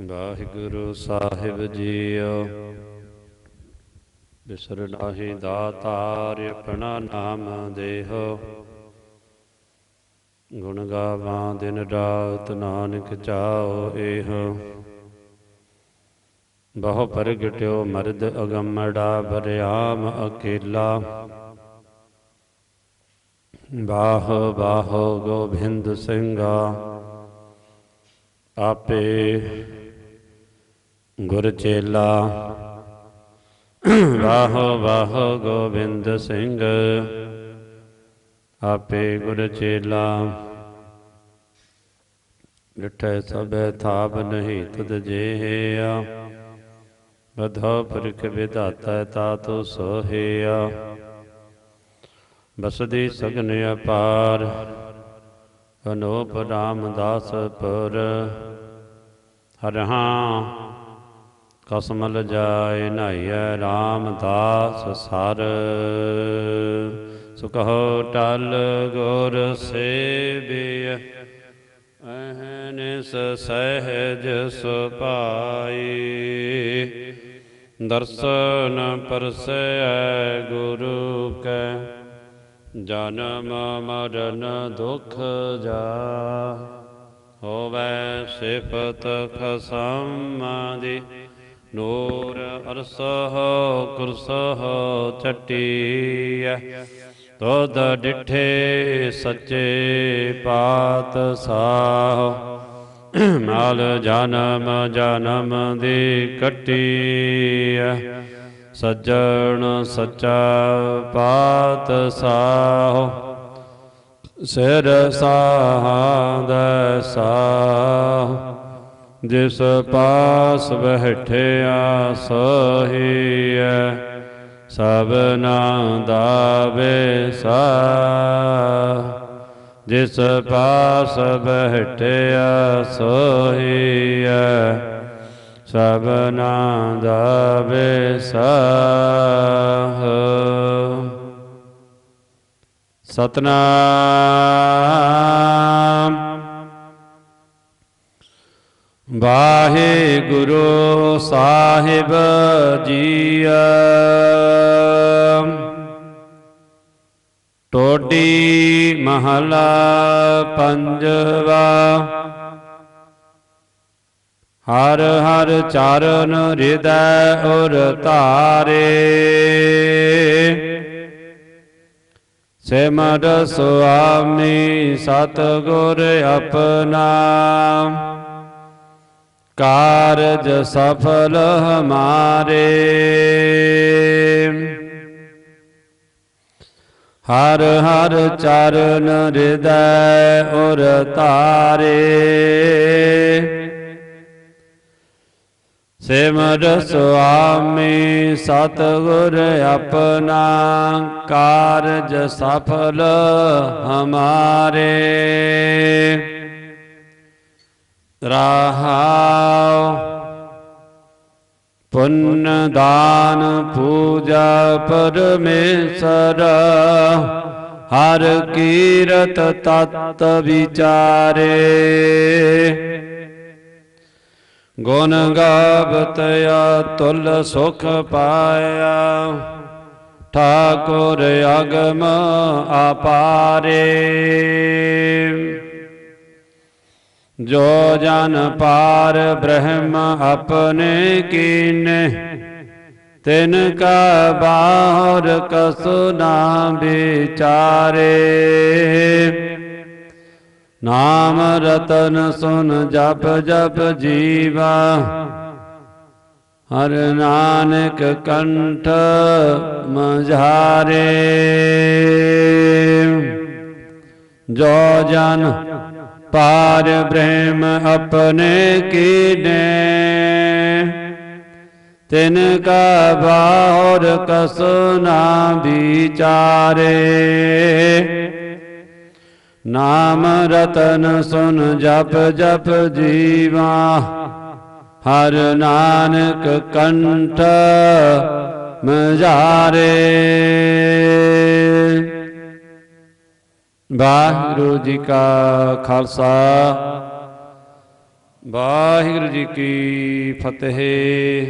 ਵਾਹਿਗੁਰੂ ਸਾਹਿਬ JIO. ਬਿਸਰ ਨਾਹੀ ਦਾਤਾਰ ਆਪਣਾ ਨਾਮ ਦੇਹੋ। ਗੁਣ ਗਾਵਾਂ ਦਿਨ ਰਾਤ ਨਾਨਕ ਚਾਓ ਏਹ। ਬਹੁ ਪ੍ਰਗਟਿਓ ਮਰਦ ਅਗੰਮੜਾ, ਬਰਿਆਮ ਅਕੇਲਾ। ਬਾਹ ਬਾਹ ਗੋਬਿੰਦ ਸਿੰਘਾ। ਆਪੇ ਗੁਰ ਚੇਲਾ। ਵਾਹ ਵਾਹ, ਗੋਬਿੰਦ ਸਿੰਘ, ਆਪੇ ਗੁਰ ਚੇਲਾ। ਡਿਠੈ ਸਭੈ ਥਾਪ ਨਹੀਂ ਤੁਧ ਜੇਹਿਆ। ਬਧੋ ਪਰਖ ਵਿਧਾਤਾ ਤਾ ਤੋ ਸੋਹਿਆ। ਬਸਦੀ ਸਗਨ ਅਪਾਰ ਅਨੋਪ ਰਾਮਦਾਸ ਪੁਰ। ਹਰਹਾਂ ਕਸਮਲ ਜਾਏ ਨਾਈਐ ਰਾਮਦਾਸ ਸਰ। ਸੁਖੋ ਟਲ ਗੁਰ ਸੇਵਿය ਅਹਨਿਸ ਸਹਿਜ ਸੁਪਾਈ ਦਰਸ਼ਨ ਪਰਸੈ ਗੁਰੂ ਕੈ ਜਨਮ ਮਰਨ ਦੁਖ ਜਾ। ਹੋਵੇ ਸਿਫਤ ਖਸਮ ਦੀ। ਨੂਰ ਅਰਸਹ ਕੁਰਸਹ ਚਟੀਐ ਤੋਦ ਡਿਠੇ ਸੱਚੇ ਪਾਤ ਸਾਹ। ਮਾਲ ਜਨਮ ਜਨਮ ਦੀ ਕਟੀਐ। ਸੱਜਣ ਸੱਚਾ ਪਾਤ ਸਾਹ, ਸਿਰ ਸਾਹਾਦ ਸਾਹ, ਜਿਸ ਪਾਸ ਬਹਿਠਿਆ ਸੋਹੀਐ ਸਭਨਾ ਦਾਵੇ ਸਾ ਜਿਸ ਪਾਸ ਬਹਿਠਿਆ ਸੋਹੀਐ ਸਭਨਾ ਦਾਵੇ ਸਾਹ ਸਤਨਾਮ। ਵਾਹਿਗੁਰੂ ਸਾਹਿਬ ਜੀਆ। ਟੋਡੀ ਮਹਲਾ ਪੰਜਵਾ। ਹਰ ਹਰ ਚਰਨ ਹਿਰਦੈ ਉਰ ਧਾਰੇ। ਸਿਮਰ ਸੁਆਮੀ ਸਤਿਗੁਰ ਆਪਣਾ। ਕਾਰਜ ਸਫਲ ਹਮਾਰੇ। ਹਰ ਹਰ ਚਰਨ ਹਿਰਦੈ ਔਰ ਧਾਰੇ। ਸਿਮਰ ਸੁਆਮੀ ਸਤਿਗੁਰ ਆਪਣਾ ਕਾਰਜ ਸਫਲ ਹਮਾਰੇ। ਰਹਾਉ ਪੁੰਨ ਦਾਨ ਪੂਜਾ ਪਰਮੇਸ਼ਰ, ਹਰ ਕੀਰਤ ਤਤ ਵਿਚਾਰੇ। ਗੁਣ ਗਾਵਤ ਤੁਲ ਸੁਖ ਪਾਇਆ। ਠਾਕੁਰ ਅਗਮ ਆਪਾਰੇ ਜੋ ਜਨ ਪਾਰ ਬ੍ਰਹਮ ਆਪਣੇ ਕੀਨੇ, ਤਿਨ ਕਾ ਬਾਹਰ ਕਸੁ ਨਾ ਵਿਚਾਰੇ। ਨਾਮ ਰਤਨ ਸੁਨ ਜਪ ਜਪ ਜੀਵਾ। ਹਰ ਨਾਨਕ ਕੰਠ ਮਝਾਰੇ। ਜੋ ਜਨ ਪਾਰ ਬ੍ਰਹਮ ਆਪਣੇ ਕੀਨੇ। ਤਿਨ ਕਾ ਬਾਹਰ ਕਸ ਨਾ ਵਿਚਾਰੇ। ਨਾਮ ਰਤਨ ਸੁਨ ਜਪ ਜਪ ਜੀਵਾ। ਹਰ ਨਾਨਕ ਕੰਠ ਮਝਾਰੇ ਵਾਹਿਗੁਰੂ ਜੀ ਕਾ ਖਾਲਸਾ। ਵਾਹਿਗੁਰੂ ਜੀ ਕੀ ਫਤਿਹ।